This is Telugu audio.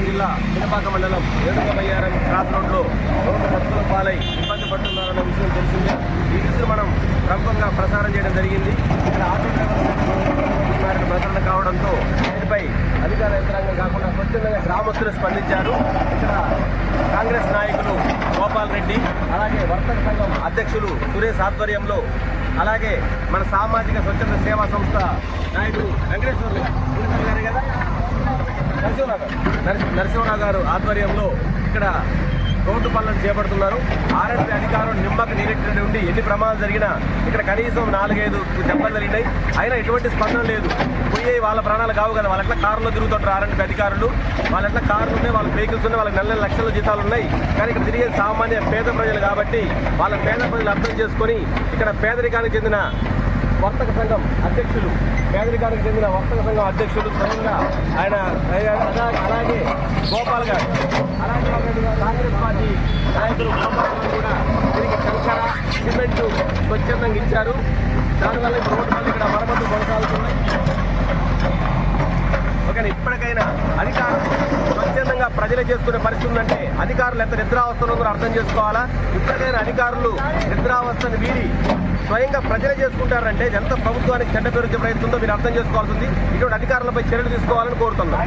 శ్రీకాకుళం జిల్లా పినపాక మండలం ఏడుగబయ్యారం క్రాస్ రోడ్లో రోడ్డు భక్తుల పాలై ఇబ్బంది పడుతున్నారన్న విషయం తెలిసిందే. ఈ విషయం మనం ప్రముఖంగా ప్రసారం చేయడం జరిగింది. ఇక్కడ ఆటో డ్రైవర్లు ప్రసరణ కావడంతో దీనిపై అధికార యంత్రాంగం కాకుండా స్వచ్ఛందంగా గ్రామస్తులు స్పందించారు. ఇక్కడ కాంగ్రెస్ నాయకులు గోపాల్ రెడ్డి అలాగే వర్తక సంఘం అధ్యక్షులు సురేష్ ఆధ్వర్యంలో అలాగే మన సామాజిక స్వచ్ఛంద సేవా సంస్థ నాయకుడు వెంకటేశ్వర్లు గారు కదా నరసింహరావు గారు ఆధ్వర్యంలో ఇక్కడ రోడ్డు పనులను చేపడుతున్నారు. ఆర్ఎస్పీ అధికారులు నిమ్మక నీరెట్టి ఉండి ఎన్ని ప్రమాదాలు జరిగినా ఇక్కడ కనీసం నాలుగైదు దెబ్బలు జరిగినాయి అయినా ఎటువంటి స్పందన లేదు. పోయే వాళ్ళ ప్రాణాలు కావు కదా. వాళ్ళ ఎట్లా కారులో తిరుగుతుంటారు ఆర్ఎస్పీ అధికారులు? వాళ్ళ ఎట్లా కార్లు ఉన్నాయి? వాళ్ళ వెహికల్స్ ఉన్నాయి? వాళ్ళకి నెల నెల లక్షల జీతాలు ఉన్నాయి. కానీ ఇక్కడ తిరిగే సామాన్య పేద ప్రజలు కాబట్టి వాళ్ళ పేద ప్రజలు అర్థం చేసుకొని ఇక్కడ పేదరికానికి చెందిన వర్తక సంఘం అధ్యక్షులు పేదరికానికి చెందిన వర్తక సంఘం అధ్యక్షులు స్వయంగా ఆయన అలాగే గోపాల్ గారు. అలాగే కాంగ్రెస్ పార్టీ నాయకులు గోపాల్ కూడా దీనికి కంకర సిమెంట్ స్వచ్ఛందంగా ఇచ్చారు. దానివల్ల ఇప్పుడు రోడ్డు ఇక్కడ మరమ్మతు కానీ ఇప్పటికైనా అధికారులు స్వచ్ఛందంగా ప్రజలే చేసుకునే పరిస్థితి ఉందంటే అధికారులు ఎంత నిద్రావస్థలో కూడా అర్థం చేసుకోవాలా? ఇప్పటికైనా అధికారులు నిద్రావస్థను వీడి స్వయంగా ప్రజలే చేసుకుంటారంటే ఎంత ప్రభుత్వానికి చెడ్డ పేరు ప్రయత్నంతో మీరు అర్థం చేసుకోవాల్సింది ఇటువంటి అధికారులపై చర్యలు తీసుకోవాలని కోరుతున్నాం.